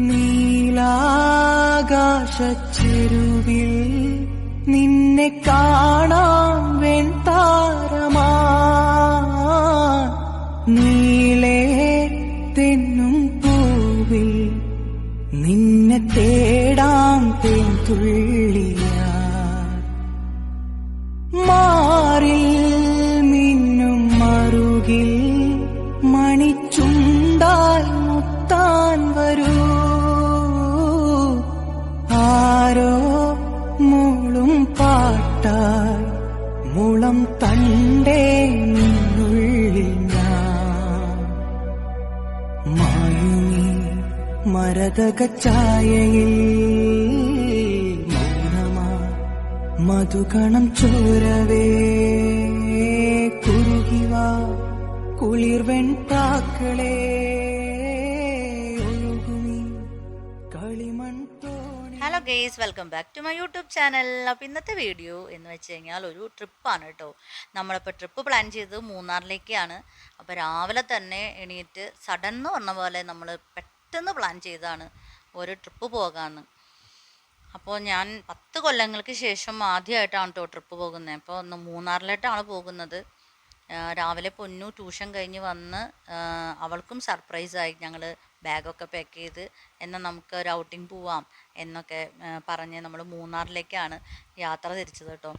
നീലാകാശച്ചെരുവിൽ നിന്നെ കാണാൻ വെൺതാരമാ. നീലേ തെന്നും പൂവിൽ നിന്നെ തേടാം തേൻതുള്ളിയാ ഛായയിൽ മൗനമാ മധുകണം ചോരവേ. കുറുകിവ കുളിർ വെൺപാക്കളേ hello guys welcome back to my YouTube channel അപ്പോൾ ഇന്നത്തെ വീഡിയോ എന്ന് വെച്ച് കഴിഞ്ഞാൽ ഒരു ട്രിപ്പാണ് കേട്ടോ. നമ്മളിപ്പോൾ ട്രിപ്പ് പ്ലാൻ ചെയ്തത് മൂന്നാറിലേക്കാണ്. അപ്പോൾ രാവിലെ തന്നെ എണീറ്റ് സഡൻ എന്ന് പറഞ്ഞ പോലെ നമ്മൾ പെട്ടെന്ന് പ്ലാൻ ചെയ്താണ് ഒരു ട്രിപ്പ് പോകാമെന്ന് അപ്പോൾ ഞാൻ പത്ത് കൊല്ലങ്ങൾക്ക് ശേഷം ആദ്യമായിട്ടാണ് കേട്ടോ ട്രിപ്പ് പോകുന്നത് അപ്പോൾ ഒന്ന് മൂന്നാറിലോട്ടാണ് പോകുന്നത്. രാവിലെ പൊന്നു ട്യൂഷൻ കഴിഞ്ഞ് വന്ന് അവൾക്കും സർപ്രൈസായി ഞങ്ങൾ ബാഗൊക്കെ പാക്ക് ചെയ്ത് എന്നാൽ നമുക്ക് ഒരു ഔട്ടിങ് പോവാം എന്നൊക്കെ പറഞ്ഞ് നമ്മൾ മൂന്നാറിലേക്കാണ് യാത്ര തിരിച്ചത് കേട്ടോ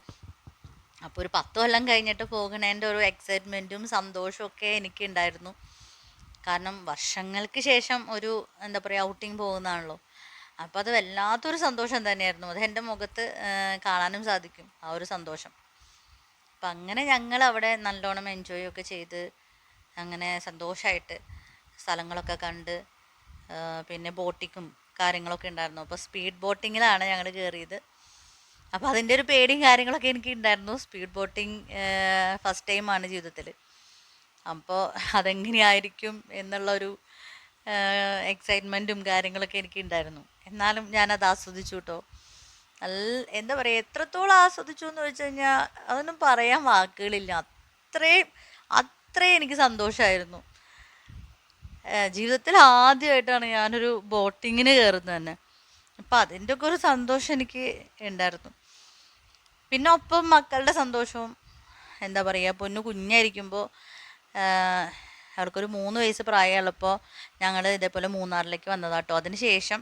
അപ്പോൾ ഒരു പത്ത് കൊല്ലം കഴിഞ്ഞിട്ട് പോകുന്നതിന്റെ ഒരു എക്സൈറ്റ്മെന്റും സന്തോഷമൊക്കെ എനിക്കുണ്ടായിരുന്നു. കാരണം വർഷങ്ങൾക്ക് ശേഷം ഒരു എന്താ പറയുക ഔട്ടിങ് പോകുന്നതാണല്ലോ. അപ്പോൾ അത് വല്ലാത്തൊരു സന്തോഷം തന്നെയായിരുന്നു. അത് എന്റെ മുഖത്ത് കാണാനും സാധിക്കും. ആ ഒരു സന്തോഷം. അപ്പം അങ്ങനെ ഞങ്ങൾ അവിടെ നല്ലോണം എൻജോയ് ഒക്കെ ചെയ്ത് അങ്ങനെ സന്തോഷമായിട്ട് സ്ഥലങ്ങളൊക്കെ കണ്ട് പിന്നെ ബോട്ടിക്കും കാര്യങ്ങളൊക്കെ ഉണ്ടായിരുന്നു. അപ്പോൾ സ്പീഡ് ബോട്ടിങ്ങിലാണ് ഞങ്ങൾ കയറിയത് അപ്പോൾ അതിന്റെ ഒരു പേടിയും കാര്യങ്ങളൊക്കെ എനിക്ക് ഉണ്ടായിരുന്നു. സ്പീഡ് ബോട്ടിങ് ഫസ്റ്റ് ടൈമാണ് ജീവിതത്തിൽ അപ്പോൾ അതെങ്ങനെയായിരിക്കും എന്നുള്ളൊരു എക്സൈറ്റ്മെന്റും കാര്യങ്ങളൊക്കെ എനിക്ക് ഉണ്ടായിരുന്നു എന്നാലും ഞാനത് ആസ്വദിച്ചു കേട്ടോ നല്ല എന്താ പറയുക എത്രത്തോളം ആസ്വദിച്ചു എന്ന് വെച്ച് കഴിഞ്ഞാൽ അതൊന്നും പറയാൻ വാക്കുകളില്ല. അത്രയും അത്രയും എനിക്ക് സന്തോഷമായിരുന്നു ജീവിതത്തിൽ ആദ്യമായിട്ടാണ് ഞാനൊരു ബോട്ടിങ്ങിന് കയറുന്നത് തന്നെ. അപ്പം അതിന്റെ ഒക്കെ ഒരു സന്തോഷം എനിക്ക് ഉണ്ടായിരുന്നു. പിന്നെ ഒപ്പം മക്കളുടെ സന്തോഷവും എന്താ പറയുക പൊന്നു കുഞ്ഞായിരിക്കുമ്പോൾ അവർക്കൊരു മൂന്ന് വയസ്സ് പ്രായമുള്ളപ്പോൾ ഞങ്ങൾ ഇതേപോലെ മൂന്നാറിലേക്ക് വന്നതാട്ടോ. അതിന് ശേഷം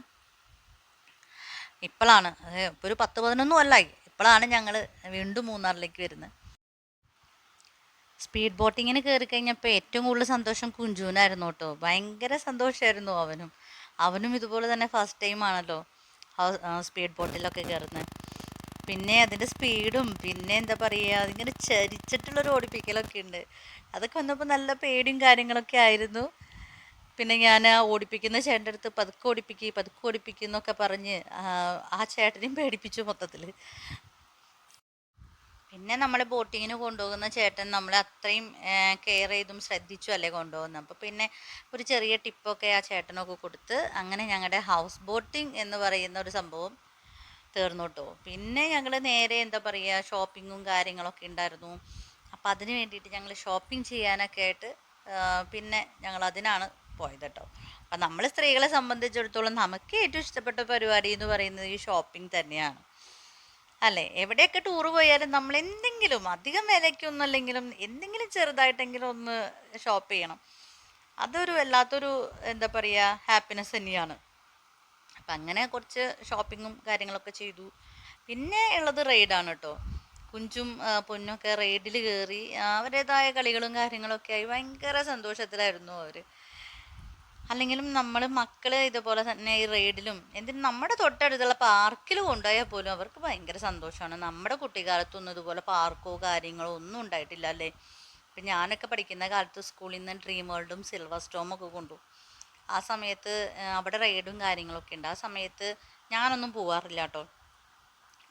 ഇപ്പോഴാണ് ഇപ്പോൾ ഒരു പത്ത് പതിനൊന്നും അല്ലായി ഇപ്പോഴാണ് ഞങ്ങൾ വീണ്ടും മൂന്നാറിലേക്ക് വരുന്നത്. സ്പീഡ് ബോട്ടിങ്ങിന് കയറി കഴിഞ്ഞപ്പോൾ ഏറ്റവും കൂടുതൽ സന്തോഷം കുഞ്ചുവിനായിരുന്നു കേട്ടോ. ഭയങ്കര സന്തോഷമായിരുന്നു അവനും. അവനും ഇതുപോലെ തന്നെ ഫസ്റ്റ് ടൈം ആണല്ലോ സ്പീഡ് ബോട്ടിലൊക്കെ കയറുന്നത് പിന്നെ അതിന്റെ സ്പീഡും പിന്നെ എന്താ പറയുക അതിങ്ങനെ ചരിച്ചിട്ടുള്ളൊരു ഓടിപ്പിക്കലൊക്കെ ഉണ്ട്. അതൊക്കെ വന്നപ്പോൾ നല്ല പേടിയും കാര്യങ്ങളൊക്കെ ആയിരുന്നു. പിന്നെ ഞാൻ ആ ഓടിപ്പിക്കുന്ന ചേട്ടന്റെ അടുത്ത് പതുക്കെ ഓടിപ്പിക്കുക പതുക്കെ ഓടിപ്പിക്കുക എന്നൊക്കെ പറഞ്ഞ് ആ, ആ ചേട്ടനെയും പേടിപ്പിച്ചു മൊത്തത്തിൽ പിന്നെ നമ്മളെ ബോട്ടിങ്ങിന് കൊണ്ടുപോകുന്ന ചേട്ടൻ നമ്മളെ അത്രയും കെയർ ചെയ്തും ശ്രദ്ധിച്ചും അല്ലേ കൊണ്ടുപോകുന്നത്. അപ്പോൾ പിന്നെ ഒരു ചെറിയ ടിപ്പൊക്കെ ആ ചേട്ടനൊക്കെ കൊടുത്ത് അങ്ങനെ ഞങ്ങളുടെ ഹൗസ് ബോട്ടിംഗ് എന്ന് പറയുന്ന ഒരു സംഭവം തീർന്നു കേട്ടോ പിന്നെ ഞങ്ങൾ നേരെ എന്താ പറയുക ഷോപ്പിങ്ങും കാര്യങ്ങളൊക്കെ ഉണ്ടായിരുന്നു. അപ്പോൾ അതിന് വേണ്ടിയിട്ട് ഞങ്ങൾ ഷോപ്പിംഗ് ചെയ്യാനൊക്കെ ആയിട്ട് പിന്നെ ഞങ്ങൾ അതിനാണ് പോയത് കേട്ടോ. അപ്പം നമ്മൾ സ്ത്രീകളെ സംബന്ധിച്ചിടത്തോളം നമുക്ക് ഏറ്റവും ഇഷ്ടപ്പെട്ട പരിപാടി എന്ന് പറയുന്നത് ഈ ഷോപ്പിംഗ് തന്നെയാണ്. അല്ലേ? എവിടെയൊക്കെ ടൂർ പോയാലും നമ്മൾ എന്തെങ്കിലും അധികം വിലയ്ക്കൊന്നും അല്ലെങ്കിലും എന്തെങ്കിലും ചെറുതായിട്ടെങ്കിലും ഒന്ന് ഷോപ്പ് ചെയ്യണം. അതൊരു വല്ലാത്തൊരു എന്താ പറയുക ഹാപ്പിനെസ് തന്നെയാണ്. അപ്പം അങ്ങനെ കുറച്ച് ഷോപ്പിങ്ങും കാര്യങ്ങളൊക്കെ ചെയ്തു. പിന്നെ ഉള്ളത് റെയ്ഡാണ് കേട്ടോ കുഞ്ചും പൊന്നൊക്കെ റെയ്ഡിൽ കയറി അവരുടേതായ കളികളും കാര്യങ്ങളൊക്കെ ആയി. ഭയങ്കര സന്തോഷത്തിലായിരുന്നു അവർ അല്ലെങ്കിലും നമ്മൾ മക്കൾ ഇതുപോലെ തന്നെ ഈ റെയ്ഡിലും എന്തിനും നമ്മുടെ തൊട്ടടുത്തുള്ള പാർക്കിൽ കൊണ്ടുപോയാൽ പോലും അവർക്ക് ഭയങ്കര സന്തോഷമാണ്. നമ്മുടെ കുട്ടിക്കാലത്തൊന്നും ഇതുപോലെ പാർക്കോ കാര്യങ്ങളോ ഒന്നും ഉണ്ടായിട്ടില്ല അല്ലേ? ഇപ്പം ഞാനൊക്കെ പഠിക്കുന്ന കാലത്ത് സ്കൂളിൽ നിന്ന് ഡ്രീം വേൾഡും സിൽവർ സ്റ്റോമൊക്കെ കൊണ്ടുപോകും ആ സമയത്ത് അവിടെ റൈഡും കാര്യങ്ങളൊക്കെ ഉണ്ട്. ആ സമയത്ത് ഞാനൊന്നും പോവാറില്ല കേട്ടോ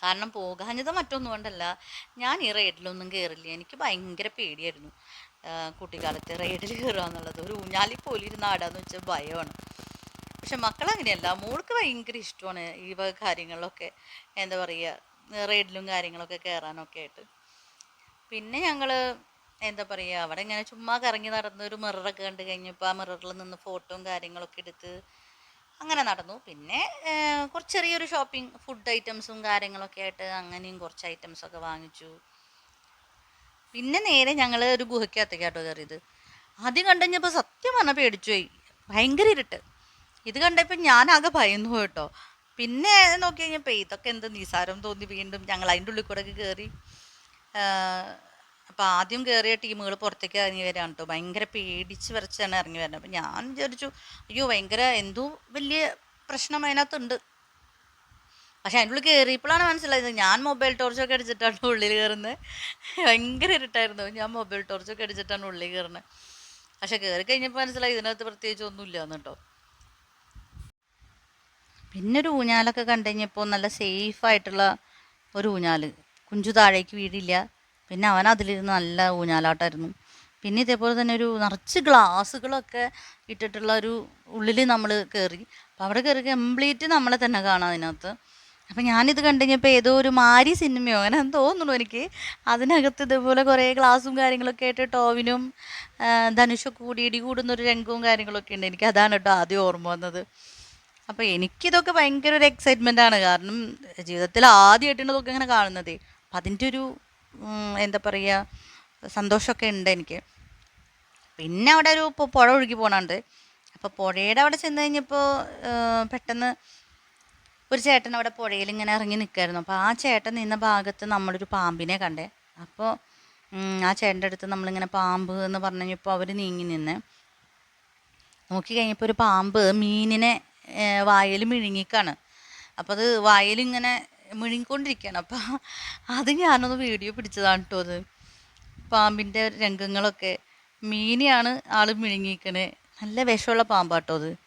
കാരണം പോകാഞ്ഞത് മറ്റൊന്നും കൊണ്ടല്ല. ഞാൻ ഈ റൈഡിലൊന്നും കയറില്ല എനിക്ക് ഭയങ്കര പേടിയായിരുന്നു. കുട്ടിക്കാലത്ത് റൈഡിൽ കയറുക എന്നുള്ളത്. ഒരു ഊഞ്ഞാലി പോലെ ഇരുന്ന് ആടാന്ന് വെച്ചാൽ ഭയമാണ്. പക്ഷെ മക്കൾ അങ്ങനെയല്ല മോൾക്ക് ഭയങ്കര ഇഷ്ടമാണ് ഈ വക കാര്യങ്ങളിലൊക്കെ എന്താ പറയുക റൈഡിലും കാര്യങ്ങളൊക്കെ കയറാനൊക്കെ ആയിട്ട്. പിന്നെ ഞങ്ങൾ എന്താ പറയുക അവിടെ ഇങ്ങനെ ചുമ്മാ കറങ്ങി നടന്ന് ഒരു മിററൊക്കെ കണ്ട് കഴിഞ്ഞപ്പോൾ ആ മിററിൽ നിന്ന് ഫോട്ടോയും കാര്യങ്ങളൊക്കെ എടുത്ത് അങ്ങനെ നടന്നു. പിന്നെ കുറച്ച് ചെറിയൊരു ഷോപ്പിംഗ് ഫുഡ് ഐറ്റംസും കാര്യങ്ങളൊക്കെ ആയിട്ട് അങ്ങനെയും കുറച്ച് ഐറ്റംസൊക്കെ വാങ്ങിച്ചു. പിന്നെ നേരെ ഞങ്ങൾ ഒരു ഗുഹയ്ക്കകത്തേക്കാട്ടോ കയറിയത്. ആദ്യം കണ്ടുകഴിഞ്ഞപ്പോൾ സത്യം പറഞ്ഞാൽ പേടിച്ചു പോയി ഭയങ്കര ഇരുട്ട്. ഇത് കണ്ടപ്പോൾ ഞാനാകെ ഭയന്നു കേട്ടോ പിന്നെ നോക്കി കഴിഞ്ഞപ്പോൾ ഇതൊക്കെ എന്ത് നിസാരം തോന്നി വീണ്ടും. ഞങ്ങൾ അതിന്റെ ഉള്ളിൽ കൂടെ കയറി അപ്പോൾ ആദ്യം കയറിയ ടീമുകൾ പുറത്തേക്ക് ഇറങ്ങി വരാണ് കേട്ടോ ഭയങ്കര പേടിച്ച് വരച്ചാണ് ഇറങ്ങി വരുന്നത്. അപ്പം ഞാൻ വിചാരിച്ചു അയ്യോ ഭയങ്കര എന്തോ വലിയ പ്രശ്നം അതിനകത്തുണ്ട്. പക്ഷെ അതിന്റെ ഉള്ളിൽ കയറിയപ്പോഴാണ് മനസ്സിലായത്. ഞാൻ മൊബൈൽ ടോർച്ചൊക്കെ അടിച്ചിട്ടാണ് ഉള്ളിൽ കയറുന്നത് ഭയങ്കര ഇരുട്ടായിരുന്നു. ഞാൻ മൊബൈൽ ടോർച്ചൊക്കെ അടിച്ചിട്ടാണ് ഉള്ളിൽ കയറുന്നത് പക്ഷെ കയറി കഴിഞ്ഞപ്പോൾ മനസ്സിലായി ഇതിനകത്ത് പ്രത്യേകിച്ച് ഒന്നുമില്ല കേട്ടോ പിന്നെ ഒരു ഊഞ്ഞാലൊക്കെ കണ്ടു കഴിഞ്ഞപ്പോൾ നല്ല സേഫ് ആയിട്ടുള്ള ഒരു ഊഞ്ഞാൽ. കുഞ്ചു താഴേക്ക് വീഴില്ല. പിന്നെ അവൻ അതിലിരുന്ന് നല്ല ഊഞ്ഞാലാട്ടായിരുന്നു. പിന്നെ ഇതേപോലെ തന്നെ ഒരു നിറച്ച് ഗ്ലാസ്സുകളൊക്കെ ഇട്ടിട്ടുള്ള ഒരു ഉള്ളിൽ നമ്മൾ കയറി അപ്പം അവിടെ കയറി കംപ്ലീറ്റ് നമ്മളെ തന്നെ കാണാം അതിനകത്ത്. അപ്പം ഞാനിത് കണ്ടുകഴിഞ്ഞപ്പോൾ ഏതോ ഒരു മാരി സിനിമയോ അങ്ങനെ തോന്നുന്നു എനിക്ക്. അതിനകത്ത് ഇതുപോലെ കുറേ ഗ്ലാസും കാര്യങ്ങളൊക്കെ ആയിട്ട് ടോവിനും ധനുഷൊക്കെ കൂടി ഇടി കൂടുന്ന ഒരു രംഗവും കാര്യങ്ങളൊക്കെ ഉണ്ട്. എനിക്ക് അതാണ് കേട്ടോ ആദ്യം ഓർമ്മ വന്നത്. അപ്പോൾ എനിക്കിതൊക്കെ ഭയങ്കര ഒരു എക്സൈറ്റ്മെന്റ് ആണ്. കാരണം ജീവിതത്തിൽ ആദ്യമായിട്ടാണ് ഇതൊക്കെ ഇങ്ങനെ കാണുന്നത്. അപ്പം അതിന്റെ ഒരു എന്താ പറയുക സന്തോഷമൊക്കെ ഉണ്ട് എനിക്ക്. പിന്നെ അവിടെ ഒരു പുഴ ഒഴുകി പോകണുണ്ട് അപ്പോൾ പുഴയുടെ അവിടെ ചെന്ന് കഴിഞ്ഞപ്പോൾ പെട്ടെന്ന് ഒരു ചേട്ടൻ അവിടെ പുഴയിൽ ഇങ്ങനെ ഇറങ്ങി നിൽക്കായിരുന്നു അപ്പോൾ ആ ചേട്ടൻ നിന്ന ഭാഗത്ത് നമ്മളൊരു പാമ്പിനെ കണ്ടേ. അപ്പോൾ ആ ചേട്ടന്റെ അടുത്ത് നമ്മളിങ്ങനെ പാമ്പ് എന്ന് പറഞ്ഞു കഴിഞ്ഞപ്പോൾ അവർ നീങ്ങി നിന്ന്. നോക്കി കഴിഞ്ഞപ്പോൾ ഒരു പാമ്പ് മീനിനെ വായിൽ മിഴുങ്ങിക്കാണ്. അപ്പോൾ അത് വായിലിങ്ങനെ മിഴുങ്ങിക്കൊണ്ടിരിക്കുകയാണ്. അപ്പോൾ അത് ഞാനൊന്ന് വീഡിയോ പിടിച്ചതാണ് കേട്ടോ അത്. പാമ്പിന്റെ രംഗങ്ങളൊക്കെ. മീനെയാണ് ആൾ മിഴുങ്ങിക്കണേ നല്ല വിഷമുള്ള പാമ്പാട്ടോ അത്.